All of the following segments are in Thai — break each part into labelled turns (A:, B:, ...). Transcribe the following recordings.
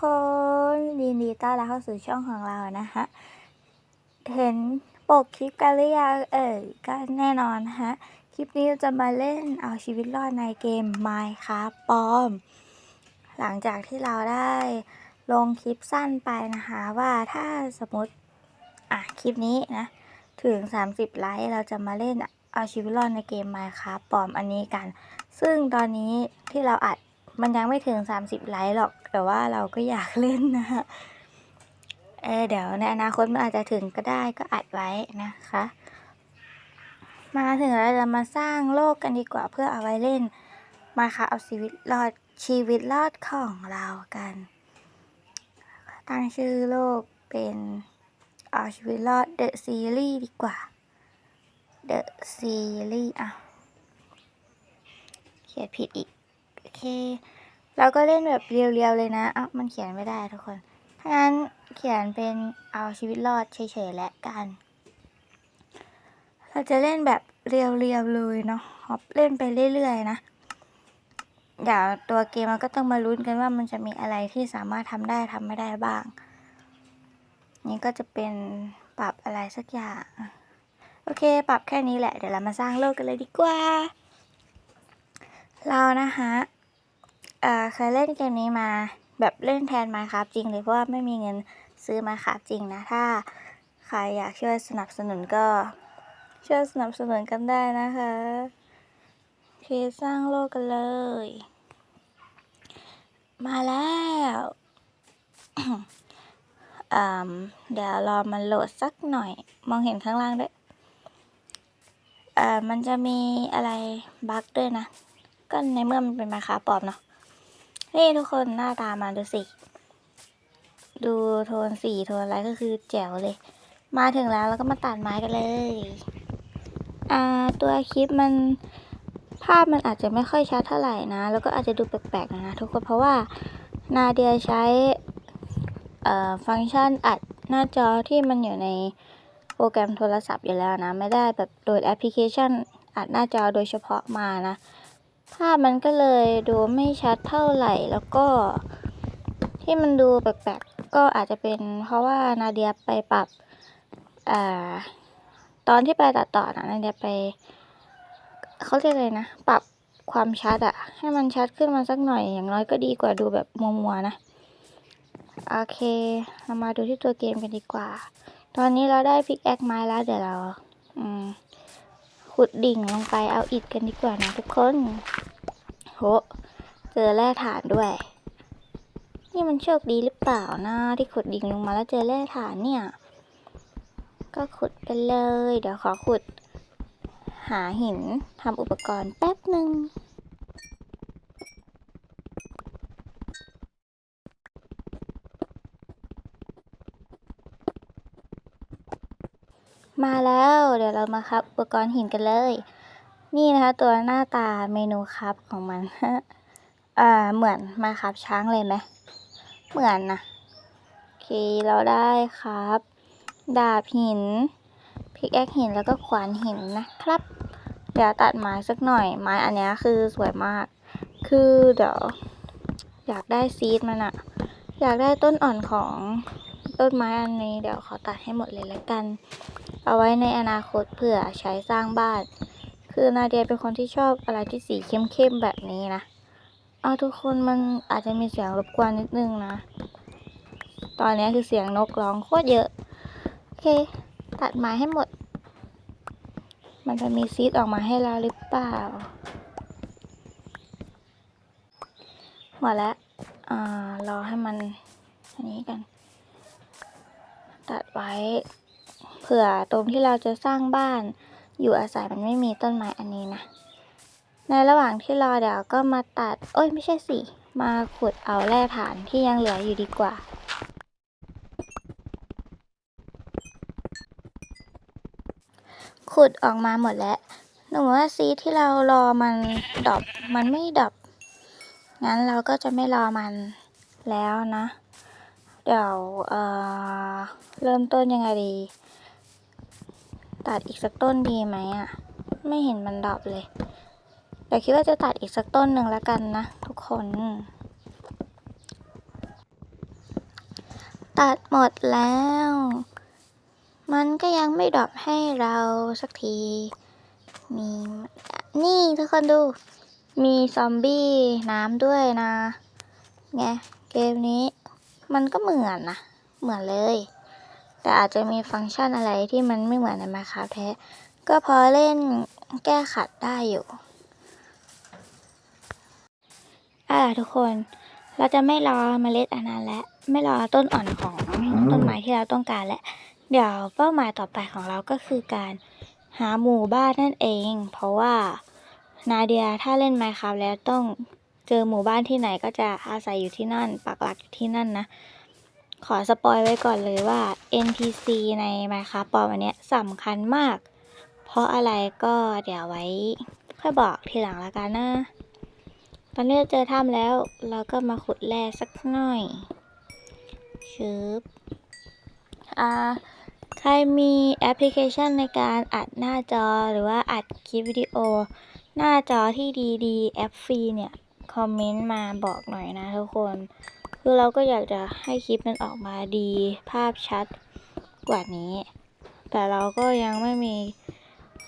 A: คนยินดีต้อนรับเข้าสู่ช่องของเรานะคะ เห็นปกคลิปกันหรือยังเอ่ยก็แน่นอนฮะ คลิปนี้เราจะมาเล่นเอาชีวิตรอดในเกม Minecraft ปอม หลังจากที่เราได้ลงคลิปสั้นไปนะคะว่าถ้าสมมติ อะ คลิปนี้นะ ถึง 30 ไลค์เราจะมาเล่นเอาชีวิตรอดในเกม Minecraft ปอมอันนี้กัน ซึ่งตอนนี้ที่เราอัด มันยังไม่ถึง 30 ไลค์หรอก แต่ว่าเราก็อยากเล่นนะฮะเออเดี๋ยวในอนาคตมันอาจจะถึงก็ได้ก็อัดไว้นะคะ มาถึงแล้วเรามาสร้างโลกกันดีกว่าเพื่อเอาไว้เล่น มาค่ะเอาชีวิตรอดชีวิตรอดของเรากัน ตั้งชื่อโลกเป็นเอาชีวิตรอด The Series ดีกว่า The Series อะ เขียนผิดอีก เค เราก็เล่นแบบเรียวๆเลยนะอ้ามันเขียนไม่ได้ทุกคนถ้างั้นเขียนเป็นเอาชีวิตรอดเฉยๆและกัน เราจะเล่นแบบเรียวๆเลยเนาะฮอปเล่นไปเรื่อยๆนะเดี๋ยวตัวเกมมันก็ต้องมาลุ้นกันว่ามันจะมีอะไรที่สามารถทำได้ทำไม่ได้บ้าง นี่ก็จะเป็นปรับอะไรสักอย่าง โอเค ปรับแค่นี้แหละ เดี๋ยวเรามาสร้างโลกกันเลยดีกว่า เรานะคะ เอ่อเคยเล่นเกมนี้มาแบบเล่นแทน Minecraft จริงเลยเพราะว่าไม่มีเงินซื้อ Minecraft จริงนะ ถ้าใครอยากช่วยสนับสนุนก็ช่วยสนับสนุนกันได้นะคะโอเคสร้างโลกกันเลย มาแล้วเดี๋ยวรอมันโหลดสักหน่อย มองเห็นข้างล่างด้วยมันจะมีอะไรบั๊กด้วยนะ ก็ในเมื่อมันเป็นมาคาปลอมเนาะ นี่ทุกคนหน้าตามาดูสิ ดูโทนสีโทนอะไรก็คือแจ๋วเลย มาถึงแล้วแล้วก็มาตัดไม้กันเลย อ่าตัวคลิปมันภาพมันอาจจะไม่ค่อยชัดเท่าไหร่นะ แล้วก็อาจจะดูแปลกๆนะทุกคนเพราะว่านาเดียใช้เอ่อฟังก์ชันอัดหน้าจอที่มันอยู่ในโปรแกรมโทรศัพท์อยู่แล้วนะ ไม่ได้แบบโดยแอปพลิเคชันอัดหน้าจอโดยเฉพาะมานะ ภาพมันก็เลยดูไม่ชัดเท่าไหร่แล้วก็ ที่มันดูแปลกๆก็อาจจะเป็น เพราะว่านาเดียไปปรับอ่าตอนที่ไปตัดต่อนะนาเดียไปเขาเรียกอะไรนะปรับความชัดอะให้มันชัดขึ้นมาสักหน่อยอย่างน้อยก็ดีกว่าดูแบบมัวๆนะโอเค เรามาดูที่ตัวเกมกันดีกว่า ตอนนี้เราได้พิกแอคไม้แล้วเดี๋ยวเรา อืม ขุดดิ่งลงไปเอาอิฐกันดีกว่านะทุกคนโหเจอแร่ถ่านด้วย นี่มันโชคดีหรือเปล่านะที่ขุดดิ่งลงมาแล้วเจอแร่ถ่านเนี่ย ก็ขุดไปเลย เดี๋ยวขอขุด หาหินทำอุปกรณ์แป๊บหนึ่ง มาแล้ว เดี๋ยวเรามาครับอุปกรณ์หินกันเลย นี่นะคะ ตัวหน้าตาเมนูครับของมันอ่าเหมือนมาครับช้างเลยไหมเหมือนนะโอเคเราได้ครับ ดาบหินพิกแอคหินแล้วก็ขวานหินนะครับ เดี๋ยวตัดไม้สักหน่อยไม้อันนี้คือสวยมาก คือเดี๋ยวอยากได้ซีดมันอะอยากได้ต้นอ่อนของต้นไม้อันนี้เดี๋ยวขอตัดให้หมดเลยแล้วกัน เอาไว้ในอนาคตเผื่อใช้สร้างบ้าน คือนาเดียเป็นคนที่ชอบอะไรที่สีเข้มๆแบบนี้นะเอาทุกคนมันอาจจะมีเสียงรบกวนนิดนึงนะ ตอนนี้คือเสียงนกร้องโคตรเยอะ โอเค ตัดไม้ให้หมด มันจะมีซีดออกมาให้เราหรือเปล่า หมดแล้วอ่ารอให้มันอันนี้กัน ตัดไว้ เผื่อตรงที่เราจะสร้างบ้าน อยู่อาศัยมันไม่มีต้นไม้อันนี้นะ ในระหว่างที่รอเดี๋ยวก็มาตัดโอ้ยไม่ใช่สิ มาขุดเอาแร่ถ่านที่ยังเหลืออยู่ดีกว่าขุดออกมาหมดแล้ว หนูว่าซีที่เรารอมันดอปมันไม่ดอปงั้นเราก็จะไม่รอมันแล้วนะ เดี๋ยวเอ่อเริ่มต้นยังไงดี ตัดอีกสักต้นดีไหมอะ ไม่เห็นมันดอปเลยเดี๋ยวคิดว่าจะตัดอีกสักต้นหนึ่งแล้วกันนะทุกคน ตัดหมดแล้ว มันก็ยังไม่ดอปให้เราสักที มีนี่ทุกคนดู มีซอมบี้น้ำด้วยนะไงเกมนี้มันก็เหมือนนะ เหมือนเลย แต่อาจจะมีฟังก์ชันอะไรที่มันไม่เหมือนในมาคาแท้ก็พอเล่นแก้ขัดได้อยู่เอาล่ะทุกคนเราจะไม่รอเมล็ดอันนั้นและไม่รอต้นอ่อนของต้นไม้ที่เราต้องการและ เดี๋ยวเป้าหมายต่อไปของเราก็คือการหาหมู่บ้านนั่นเอง เพราะว่านาเดียถ้าเล่น Minecraft แล้วต้องเจอหมู่บ้านที่ไหนก็จะอาศัยอยู่ที่นั่น ปักหลักอยู่ที่นั่นนะ ขอสปอยไว้ก่อนเลยว่า NPC ใน Minecraft ปอมอันเนี้ยสำคัญมาก เพราะอะไรก็เดี๋ยวไว้ ค่อยบอกทีหลังละกันนะ ตอนนี้เราเจอถ้ำแล้ว เราก็มาขุดแร่สักหน่อยชึบอ่าใครมีแอปพลิเคชันในการอัดหน้าจอหรือว่าอัดคลิปวิดีโอ หน้าจอที่ดีๆ แอปฟรีเนี่ย คอมเมนต์มาบอกหน่อยนะทุกคน คือเราก็อยากจะให้คลิปมันออกมาดีภาพชัดกว่านี้ แต่เราก็ยังไม่มี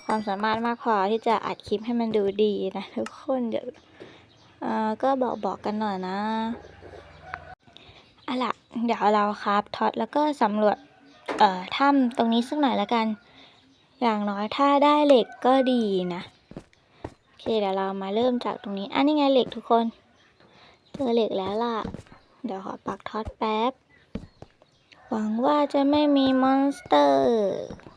A: ความสามารถมากพอที่จะอัดคลิปให้มันดูดีนะทุกคนเดี๋ยวเออก็บอกบอกกันหน่อยนะอาล่ะเดี๋ยวเราครับท็อตแล้วก็สำรวจเอ่อถ้ำตรงนี้สักหน่อยแล้วกัน อย่างน้อยถ้าได้เหล็กก็ดีนะโอเคเดี๋ยวเรามาเริ่มจากตรงนี้อันนี้ไงเหล็กทุกคน เจอเหล็กแล้วล่ะ เดี๋ยวขอปักท็อตแป๊บ หวังว่าจะไม่มีมอนสเตอร์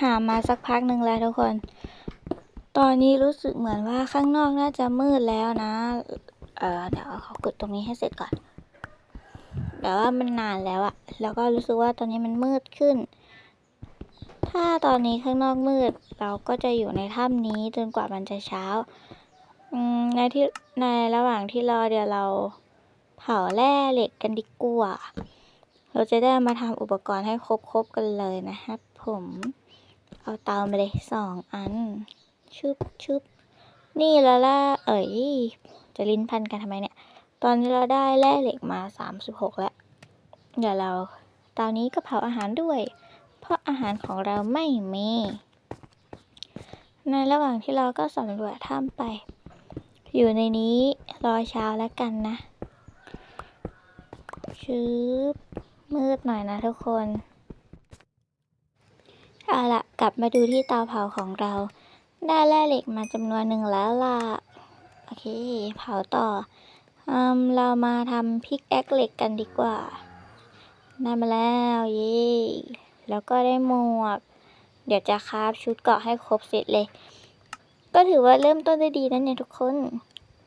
A: หามาสักพักหนึ่งแล้วทุกคน ตอนนี้รู้สึกเหมือนว่าข้างนอกน่าจะมืดแล้วนะ เออเดี๋ยวเขอกดตรงนี้ให้เสร็จก่อน แต่ว่ามันนานแล้วอะแล้วก็รู้สึกว่าตอนนี้มันมืดขึ้น ถ้าตอนนี้ข้างนอกมืด เราก็จะอยู่ในถ้ำนี้จนกว่ามันจะเช้า ในที่ในระหว่างที่รอเดี๋ยวเราเผาแร่เหล็กกันดีกว่า เราจะได้มาทำอุปกรณ์ให้ครบๆกันเลยนะครับผม เอาเตามาเลยสองอัน ชึบชึบนี่แล้วล่ะเอ๋ยจะลิ้นพันกันทำไมเนี่ย ตอนนี้เราได้แร่เหล็กมาสามสิบหกแล้ว เดี๋ยวเราตานี้ก็เผาอาหารด้วย เพราะอาหารของเราไม่มี ในระหว่างที่เราก็สำรวจถ้ำไป อยู่ในนี้รอเช้าแล้วกันนะชึบมืดหน่อยนะทุกคน เอาละกลับมาดูที่เตาเผาของเรา ได้แร่เหล็กมาจำนวนหนึ่งแล้วล่ะ โอเค เผาต่ออืมเรามาทำพิกแอคเหล็กกันดีกว่า ได้มาแล้วเย้แล้วก็ได้หมวก เดี๋ยวจะคราฟชุดเกาะให้ครบเสร็จเลย ก็ถือว่าเริ่มต้นได้ดีนะเนี่ยทุกคน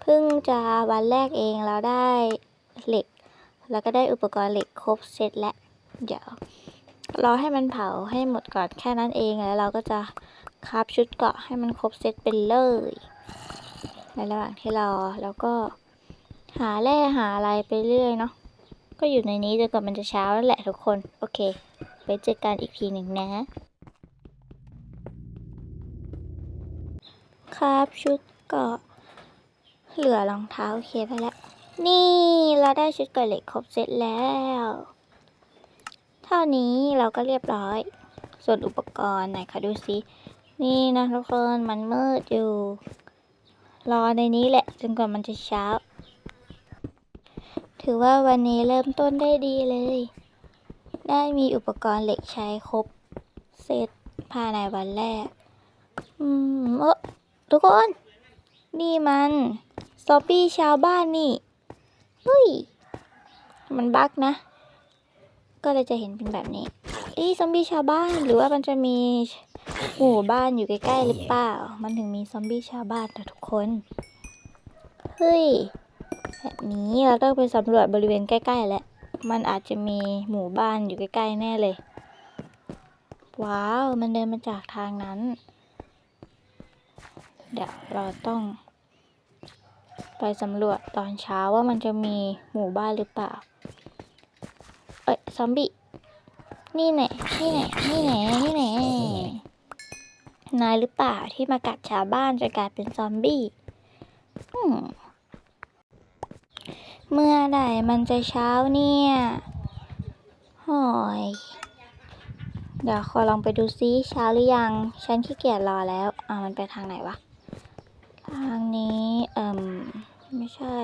A: เพิ่งจะวันแรกเองเราได้เหล็ก แล้วก็ได้อุปกรณ์เหล็กครบเสร็จแล้ว เดี๋ยวรอให้มันเผาให้หมดก่อนแค่นั้นเองแล้วเราก็จะ คราฟชุดเกาะให้มันครบเซตไปเลย ในระหว่างที่รอแล้วก็หาแร่หาอะไรไปเรื่อยเนาะก็อยู่ในนี้จนกว่ามันจะเช้าแล้วแหละทุกคน โอเค ไปเจอกันอีกทีหนึ่งนะ ครับชุดเกาะเหลือรองเท้าโอเคไปแล้ว นี่เราได้ชุดเกาะเหล็กครบเซตแล้ว เท่านี้เราก็เรียบร้อย ส่วนอุปกรณ์ไหนคะดูซิ นี่นะทุกคนมันมืดอยู่ รอในนี้แหละจนกว่ามันจะเช้า ถือว่าวันนี้เริ่มต้นได้ดีเลย ได้มีอุปกรณ์เหล็กใช้ครบเซตภายในวันแรก อืมเออทุกคน นี่มันซอมบี้ชาวบ้านนี่เฮ้ย มันบั๊กนะ ก็เลยจะเห็นเป็นแบบนี้อีซอมบี้ชาวบ้านหรือว่ามันจะมี หมู่บ้านอยู่ใกล้ๆหรือเปล่า มันถึงมีซอมบี้ชาวบ้านนะทุกคน เฮ้ย แบบนี้เราต้องไปสำรวจบริเวณใกล้ๆแหละมันอาจจะมีหมู่บ้านอยู่ใกล้ๆแน่เลย ว้าว มันเดินมาจากทางนั้น เดี๋ยวเราต้อง ไปสำรวจตอนเช้าว่ามันจะมีหมู่บ้านหรือเปล่า เอ้ย ซอมบี้ นี่แน่นี่แน่นี่แน่นี่แน่ นายหรือเปล่าที่มากัดชาวบ้านจนกลายเป็นซอมบี้มเมื่อไหร่มันจะเช้าเนี่ยหอยเดี๋ยวขอลองไปดูซิเช้าหรือยัง ฉันขี้เกียจรอแล้วอ่ามันไปทางไหนวะ ทางนี้เอ่มไม่ใช่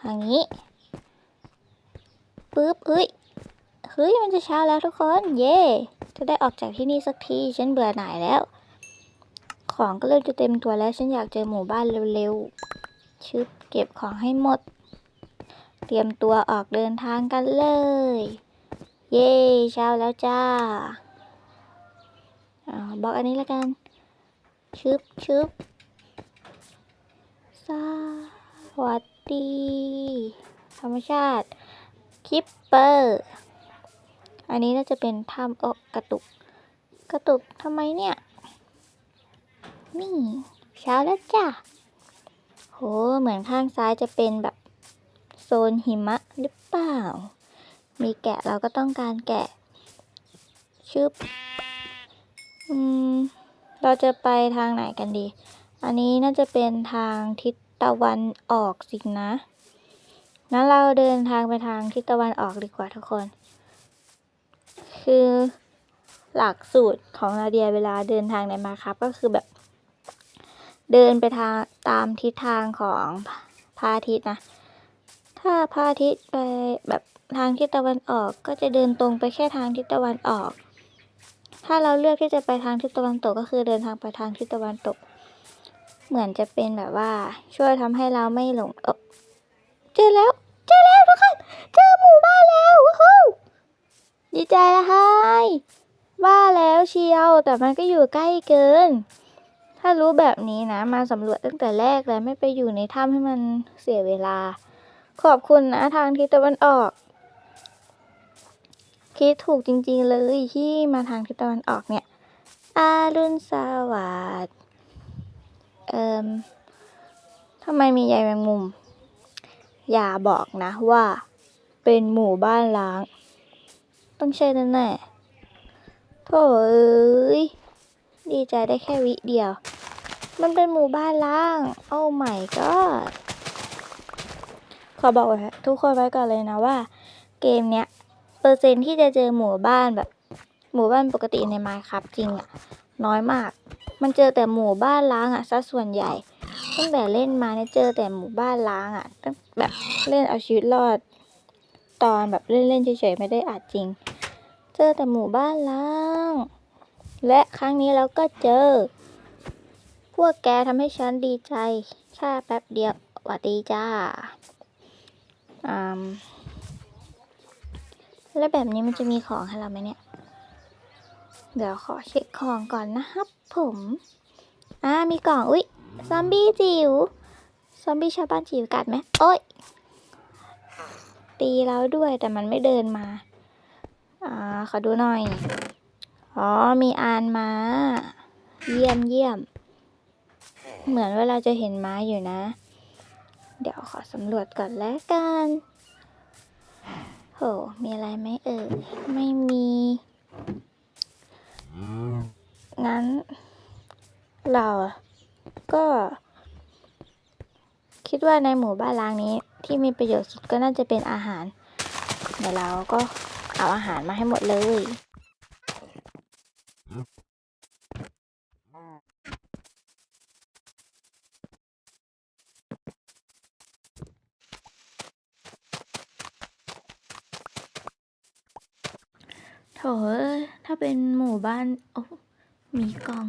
A: ทางนี้ปึ๊บเฮ้ยเฮ้ยมันจะเช้าแล้วทุกคน เย่จะได้ออกจากที่นี่สักที ฉันเบื่อหน่ายแล้ว ของก็เริ่มจะเต็มตัวแล้วฉันอยากเจอหมู่บ้านเร็วๆ ชึบเก็บของให้หมด เตรียมตัวออกเดินทางกันเลย เย่เช้าแล้วจ้าอบอกอันนี้แล้วกัน ชึบชึบสวัสดี ธรรมชาติคิปเปอร์ อันนี้น่าจะเป็นถ้ำโอกระตุก กระตุกทำไมเนี่ย นี่ เช้าแล้วจ้าโหเหมือนข้างซ้ายจะเป็นแบบโซนหิมะหรือเปล่า มีแกะเราก็ต้องการแกะชึบอืมเราจะไปทางไหนกันดี อันนี้น่าจะเป็นทางทิศตะวันออกสินะงั้นเราเดินทางไปทางทิศตะวันออกดีกว่าทุกคน คือหลักสูตรของนาเดียเวลาเดินทางในมาครับ ก็คือแบบ เดินไปทางตามทิศทางของพระอาทิตย์นะ ถ้าพระอาทิตย์ไปแบบทางทิศตะวันออกก็จะเดินตรงไปแค่ทางทิศตะวันออก ถ้าเราเลือกที่จะไปทางทิศตะวันตกก็คือเดินทางไปทางทิศตะวันตก เหมือนจะเป็นแบบว่าช่วยทำให้เราไม่หลงเออเจอแล้ว เจอแล้วทุกคนเจอหมู่บ้านแล้วว้าวดีใจละฮายว่าแล้วเชียวแต่มันก็อยู่ใกล้เกิน ถ้ารู้แบบนี้นะ มาสำรวจตั้งแต่แรกเลยไม่ไปอยู่ในถ้ำให้มันเสียเวลา ขอบคุณนะทางทิศตะวันออก คิดถูกจริงๆเลยที่มาทางทิศตะวันออกเนี่ยอารุณสวัสดิ์เอ่มทำไมมีใยแมงมุม อย่าบอกนะว่า เป็นหมู่บ้านล้าง ต้องใช่แน่ๆโถ่เอ้ย ดีใจได้แค่วิเดียว มันเป็นหมู่บ้านล้าง โอ้ my god ขอบอกไว้ทุกคนไว้ก่อนเลยนะว่า เกมเนี้ยเปอร์เซ็นที่จะเจอหมู่บ้านแบบ หมู่บ้านปกติในไมครับจริงอะน้อยมาก มันเจอแต่หมู่บ้านล้างอะซะส่วนใหญ่ตั้งแต่เล่นมาเนี่ยเจอแต่หมู่บ้านล้างอะตั้งแบบเล่นเอาชีวิตรอด ตอนแบบเล่นๆเฉยๆไม่ได้อัดจริง เจอแต่หมู่บ้านล้าง และครั้งนี้เราก็เจอ พวกแกทำให้ฉันดีใจ แค่แป๊บเดียวหวัดดีจ้าอืมแล้วแบบนี้มันจะมีของให้เราไหมเนี่ย เดี๋ยวขอเช็คของก่อนนะครับผม อ่า มีกล่อง อุ๊ย ซอมบี้จิ๋ว ซอมบี้ชาวบ้านจิ๋วกัดไหมโอ๊ย ตีเราด้วยแต่มันไม่เดินมา อ่า ขอดูหน่อย อ๋อ มีอานม้า เยี่ยมเยี่ยม เหมือนว่าเราจะเห็นม้าอยู่นะ เดี๋ยวขอสำรวจก่อนแล้วกัน โห มีอะไรไหมเอ่ย ไม่มี งั้น เราก็ คิดว่าในหมู่บ้านล้างนี้ที่มีประโยชน์สุดก็น่าจะเป็นอาหาร เดี๋ยวเราก็เอาอาหารมาให้หมดเลย ถเอ้ยถ้าเป็นหมู่บ้าน โอ้ มีกล่อง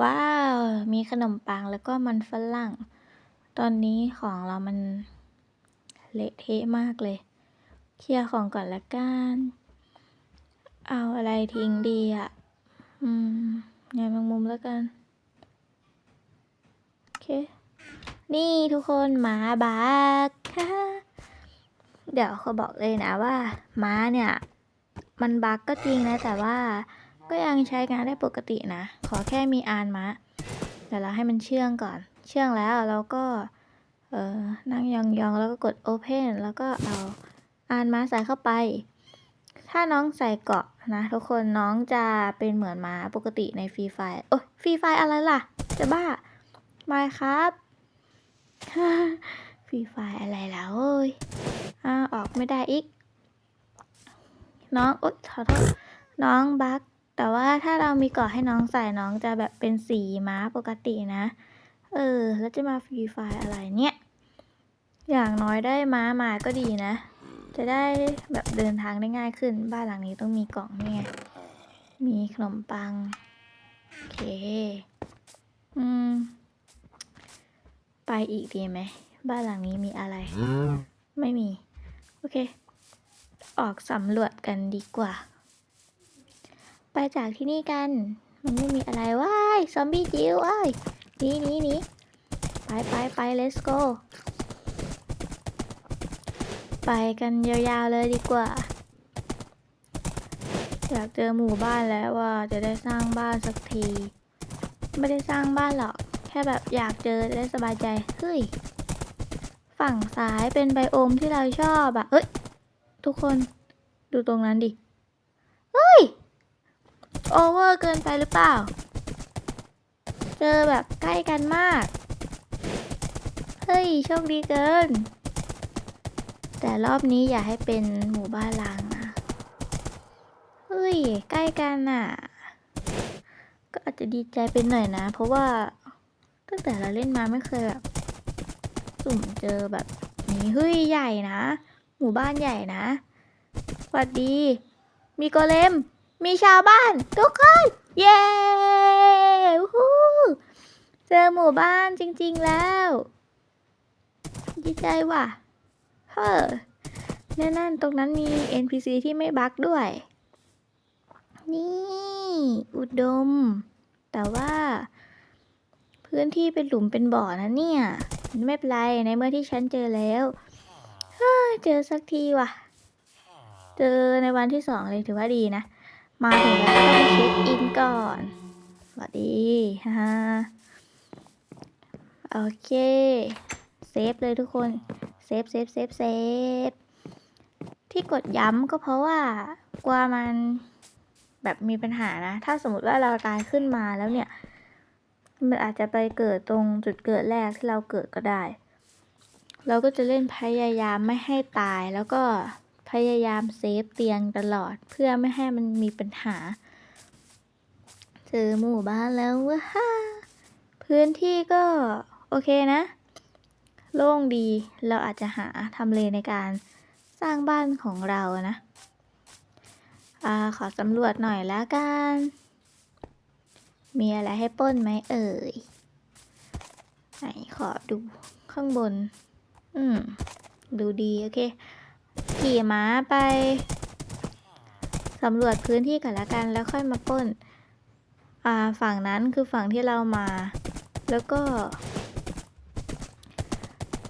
A: ว้าว มีขนมปังแล้วก็มันฝรั่ง ตอนนี้ของเรามันเละเทะมากเลย เคลียร์ของก่อนละกัน เอาอะไรทิ้งดีอะ่ะ อืมยายแมงมุมแล้วกัน โอเค นี่ทุกคนหมาบักค่ะ เดี๋ยวเขาบอกเลยนะว่าม้าเนี่ย มันบั๊กก็จริงนะแต่ว่าก็ยังใช้งานได้ปกตินะ ขอแค่มีอานมะเดี๋ยวเราให้มันเชื่องก่อน เชื่องแล้วเราก็เออนั่งยองๆแล้วก็กด Open แล้วก็เอาอ่านม้าใส่เข้าไป ถ้าน้องใส่เกาะนะ ทุกคนน้องจะเป็นเหมือนม้าปกติในฟรีไฟโอ้ยฟรีไฟอะไรล่ะ จะบ้ามาครับฟรีไฟอะไรแล้วเอ้ยอ่าออกไม่ได้อีก น้องโอ๊ยขอโทษน้องบักแต่ว่าถ้าเรามีเกาะให้น้องใส่น้องจะแบบเป็นสีม้าปกตินะ เออ แล้วจะมาฟรีไฟอะไรเนี่ย อย่างน้อยได้ม้ามาก็ดีนะ จะได้แบบเดินทางได้ง่ายขึ้น บ้านหลังนี้ต้องมีกล่องเนี่ไงมีขนมปัง โอเค อืม ไปอีกดีไหม บ้านหลังนี้มีอะไร ไม่มี โอเค ออกสำรวจกันดีกว่า ไปจากที่นี่กัน มันไม่มีอะไรว้ายซอมบี้จิ๋วเอ้ยหนีหนีหนีไปไปไป let's go ไปกันยาวๆเลยดีกว่า อยากเจอหมู่บ้านแล้วว่าจะได้สร้างบ้านสักที ไม่ได้สร้างบ้านหรอก แค่แบบอยากเจอจะได้สบายใจ เฮ้ย ฝั่งซ้ายเป็นไบโอมที่เราชอบอะเอ้ย ทุกคนดูตรงนั้นดิ เฮ้ย โอเวอร์เกินไปหรือเปล่า เจอแบบใกล้กันมาก เฮ้ย โชคดีเกิน แต่รอบนี้อย่าให้เป็นหมู่บ้านล้างนะ เฮ้ย ใกล้กันน่ะ ก็อาจจะดีใจเป็นหน่อยนะ เพราะว่าตั้งแต่เราเล่นมาไม่เคยแบบ สุ่มเจอแบบนี้เฮ้ยใหญ่นะ หมู่บ้านใหญ่นะสวัสดี มีโกเลม มีชาวบ้าน ทุกคน เย้วู้ฮู้เจอหมู่บ้านจริง ๆแล้ว ดีใจว่ะ เฮ้อแน่นั่นตรงนั้นมี NPC ที่ไม่บั๊กด้วย นี่ อุดม แต่ว่า พื้นที่เป็นหลุมเป็นบ่อนะเนี่ย ไม่เป็นไร ในเมื่อที่ฉันเจอแล้ว เฮ้ยเจอสักทีว่ะ เจอในวันที่สองเลยถือว่าดีนะ มาถึงแล้วก็ต้องไปเช็คอินก่อนสวัสดีฮ่าฮ่าโอเค เซฟเลยทุกคน เซฟเซฟเซฟเซฟ ที่กดย้ำก็เพราะว่ากลัวมันแบบมีปัญหานะ ถ้าสมมติว่าเราตายขึ้นมาแล้วเนี่ย มันอาจจะไปเกิดตรงจุดเกิดแรกที่เราเกิดก็ได้ เราก็จะเล่นพยายามไม่ให้ตาย แล้วก็พยายามเซฟเตียงตลอดเพื่อไม่ให้มันมีปัญหา เจอหมู่บ้านแล้วว้าฮ่าพื้นที่ก็โอเคนะ โล่งดีเราอาจจะหาทำเลในการสร้างบ้านของเรานะอ่าขอสำรวจหน่อยแล้วกัน มีอะไรให้ป้นไหมเอ่ย ไหนขอดูข้างบน อืม ดูดี โอเค ขี่ม้าไปสำรวจพื้นที่ก่อนละกันแล้วค่อยมาป้น อ่า ฝั่งนั้นคือฝั่งที่เรามา แล้วก็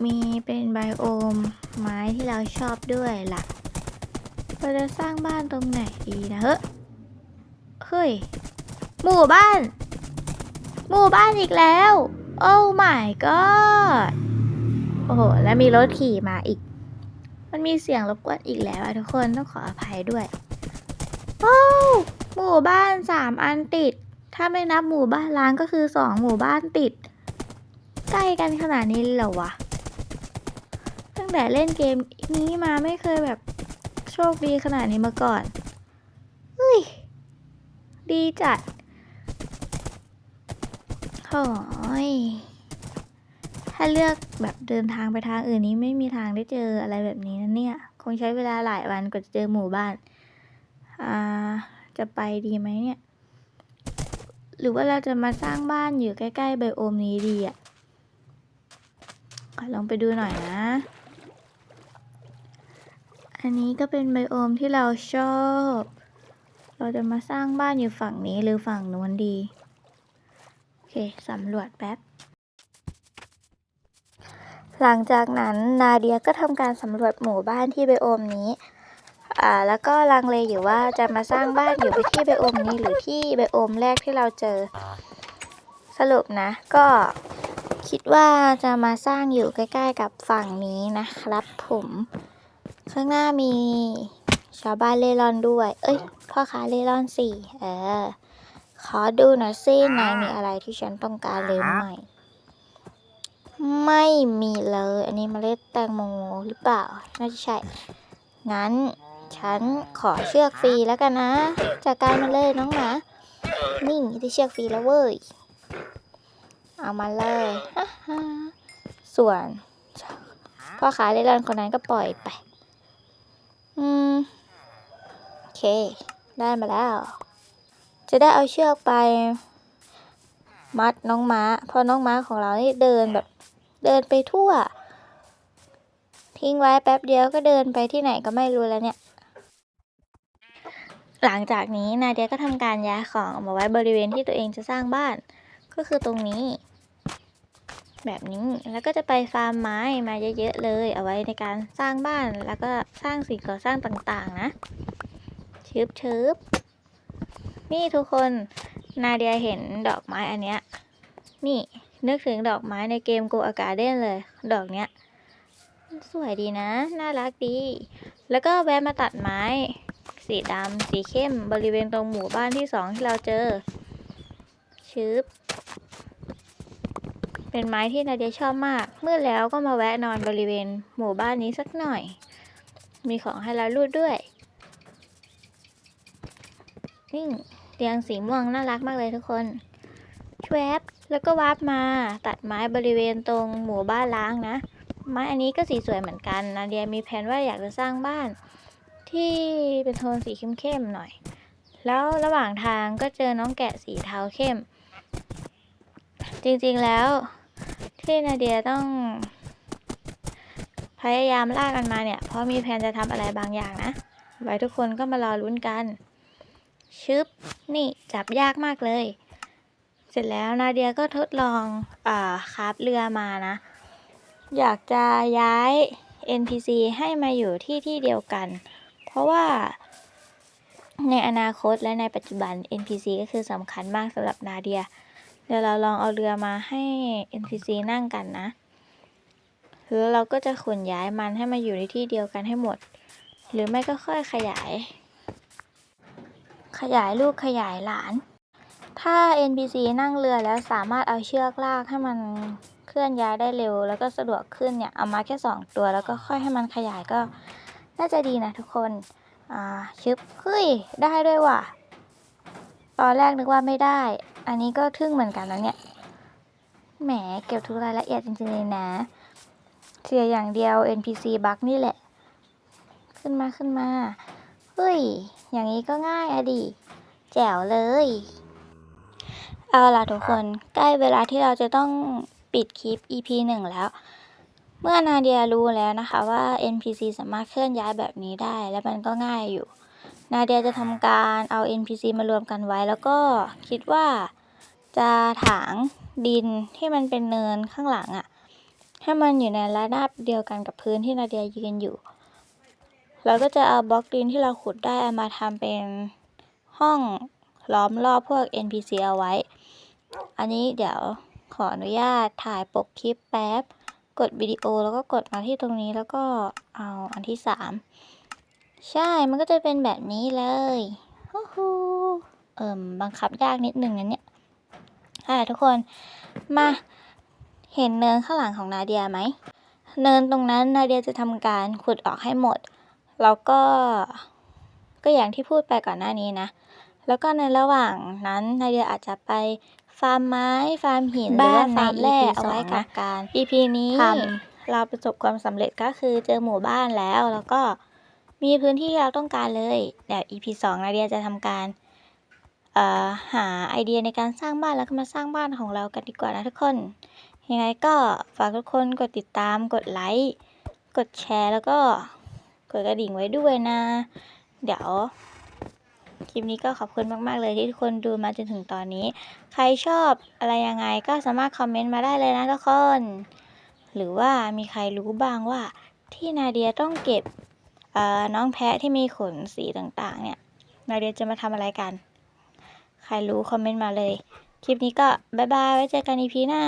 A: มีเป็นไบโอม ไม้ที่เราชอบด้วยล่ะ เราจะสร้างบ้านตรงไหนดีนะเฮ้ยเฮ้ย หมู่บ้าน หมู่บ้านอีกแล้ว โอ้ my god โอ้โห แล้วมีรถขี่มาอีก มันมีเสียงรบกวนอีกแล้วอะทุกคนต้องขออภัยด้วยโอ้หมู่บ้านสามอันติด ถ้าไม่นับหมู่บ้านล้างก็คือสองหมู่บ้านติด ใกล้กันขนาดนี้เลยเหรอวะ ตั้งแต่เล่นเกมนี้มาไม่เคยแบบโชคดีขนาดนี้มาก่อนเฮ้ย ดีจัดโอ้ย ถ้าเลือกแบบเดินทางไปทางอื่นนี้ไม่มีทางได้เจออะไรแบบนี้นะเนี่ย คงใช้เวลาหลายวันกว่าจะเจอหมู่บ้าน อ่า จะไปดีไหมเนี่ย หรือว่าเราจะมาสร้างบ้านอยู่ใกล้ๆไบโอมนี้ดีอะลองไปดูหน่อยนะ อันนี้ก็เป็นไบโอมที่เราชอบ เราจะมาสร้างบ้านอยู่ฝั่งนี้หรือฝั่งนู้นดี โอเคสำรวจแป๊บ หลังจากนั้นนาเดียก็ทำการสำรวจหมู่บ้านที่ไบโอมนี้อ่าแล้วก็ลังเลอยู่ว่าจะมาสร้างบ้านอยู่ที่ไบโอมนี้หรือที่ไบโอมแรกที่เราเจอ สรุปนะ ก็คิดว่าจะมาสร้างอยู่ใกล้ ๆ กับฝั่งนี้นะครับผม ข้างหน้ามีชาวบ้านเล่ร่อนด้วย เอ้ย พ่อค้าเล่ร่อนสี่เออ ขอดูหน่อยซินายมีอะไรที่ฉันต้องการหรือไม่ ไม่มีเลย อันนี้เมล็ดแตงโมหรือเปล่า น่าจะใช่ งั้นฉันขอเชือกฟรีแล้วกันนะ จากการมาเลยน้องหมานี่ได้เชือกฟรีแล้วเว้ย เอามาเลยส่วนพ่อค้าเล่ร่อนคนนั้นก็ปล่อยไป อืม โอเค ได้มาแล้ว จะได้เอาเชือกไป มัดน้องม้า เพราะน้องม้าของเรานี่เดินแบบ เดินไปทั่ว ทิ้งไว้แป๊บเดียวก็เดินไปที่ไหนก็ไม่รู้แล้วเนี่ย หลังจากนี้นาเดียก็ทำการย้ายของออกมาไว้บริเวณที่ตัวเองจะสร้างบ้าน ก็คือตรงนี้ แบบนี้แล้วก็จะไปฟาร์มไม้มาเยอะๆเลย เอาไว้ในการสร้างบ้านแล้วก็สร้างสิ่งก่อสร้างต่างๆ นะชึบชึบนี่ทุกคนนาเดียเห็นดอกไม้อันเนี้ย นี่ นึกถึงดอกไม้ในเกม Go a Garden เลย ดอกเนี้ย สวยดีนะ น่ารักดี แล้วก็แวะมาตัดไม้ สีดำสีเข้มบริเวณตรงหมู่บ้านที่สองที่เราเจอชึบเป็นไม้ที่นาเดียชอบมาก เมื่อแล้วก็มาแวะนอนบริเวณหมู่บ้านนี้สักหน่อย มีของให้เราลูดด้วยนี่เตียงสีม่วงน่ารักมากเลยทุกคน ชวบแล้วก็วาร์ปมาตัดไม้บริเวณตรงหมู่บ้านล้างนะ ไม้อันนี้ก็สีสวยเหมือนกันนาเดียมีแผนว่าอยากจะสร้างบ้าน ที่เป็นโทนสีเข้มๆหน่อย แล้วระหว่างทางก็เจอน้องแกะสีเทาเข้ม จริงๆแล้วที่นาเดียต้อง พยายามลากกันมาเนี่ย เพราะมีแผนจะทำอะไรบางอย่างนะ ไว้ทุกคนก็มารอลุ้นกัน ชึบ นี่จับยากมากเลย สร็จแล้วนาเดียก็ทดลองอ่าคราฟเรือมานะ อยากจะย้าย NPC ให้มาอยู่ที่ที่เดียวกัน เพราะว่าในอนาคตและในปัจจุบัน NPC ก็คือสำคัญมากสำหรับนาเดีย เดี๋ยวเราลองเอาเรือมาให้ NPC นั่งกันนะแล้วเราก็จะขนย้ายมันให้มาอยู่ในที่เดียวกันให้หมด หรือไม่ก็ค่อยขยาย ขยายลูกขยายหลาน ถ้า NPC นั่งเรือแล้วสามารถเอาเชือกลากให้มันเคลื่อนย้ายได้เร็ว แล้วก็สะดวกขึ้นเนี่ย เอามาแค่สองตัวแล้วก็ค่อยให้มันขยายก็น่าจะดีนะทุกคน อ่าชึบเฮ้ย ได้ด้วยว่ะ ตอนแรกนึกว่าไม่ได้ อันนี้ก็ทึ่งเหมือนกันนะเนี่ย แหม เก็บทุกรายละเอียดจริงๆเลยนะ เสียอย่างเดียว NPC บั๊กนี่แหละ ขึ้นมาขึ้นมา เฮ้ย อย่างนี้ก็ง่ายอะดิ แจ๋วเลย เอาล่ะทุกคนใกล้เวลาที่เราจะต้องปิดคลิป EP หนึ่งแล้ว เมื่อนาเดียรู้แล้วนะคะว่า NPC สามารถเคลื่อนย้ายแบบนี้ได้ และมันก็ง่ายอยู่ นาเดียจะทำการเอา NPC มารวมกันไว้ แล้วก็คิดว่าจะถางดินที่มันเป็นเนินข้างหลังอะ่ะให้มันอยู่ในระดับเดียวกันกับพื้นที่นาเดียยืนอยู่ เราก็จะเอาบล็อกดินที่เราขุดได้เอามาทำเป็นห้องล้อมรอบพวก NPC เอาไว้ อันนี้เดี๋ยวขออนุญาตถ่ายปกคลิปแป๊บ กดวิดีโอแล้วก็กดมาที่ตรงนี้แล้วก็เอาอันที่สามใช่ มันก็จะเป็นแบบนี้เลยฮู้ฮูเอิ่มบังคับยากนิดนึงนะเนี่ยอ่าทุกคน มาเห็นเนินข้างหลังของนาเดียไหม เนินตรงนั้นนาเดียจะทำการขุดออกให้หมด แล้วก็ ก็อย่างที่พูดไปก่อนหน้านี้นะ แล้วก็ในระหว่างนั้นนาเดียอาจจะไป ฟาร์มไม้ ฟาร์มหินหรือว่าฟาร์มแร่เอาไว้กับการ EP นี้ทำเราประสบความสำเร็จก็คือเจอหมู่บ้านแล้วแล้วก็มีพื้นที่ที่เราต้องการเลยเดี๋ยว EP สองนาเดียจะทำการเอ่อหาไอเดียในการสร้างบ้านแล้วก็มาสร้างบ้านของเรากันดีกว่านะทุกคน ยังไงก็ฝากทุกคนกดติดตาม กดไลค์ กดแชร์แล้วก็กดกระดิ่งไว้ด้วยนะ เดี๋ยว คลิปนี้ก็ขอบคุณมากๆเลยที่ทุกคนดูมาจนถึงตอนนี้ ใครชอบอะไรยังไงก็สามารถคอมเมนต์มาได้เลยนะทุกคน หรือว่ามีใครรู้บ้างว่าที่นาเดียต้องเก็บเอ่อน้องแพะที่มีขนสีต่างๆ เนี่ยนาเดียจะมาทำอะไรกัน ใครรู้คอมเมนต์มาเลย คลิปนี้ก็บายบายไว้เจอกันอีพีหน้า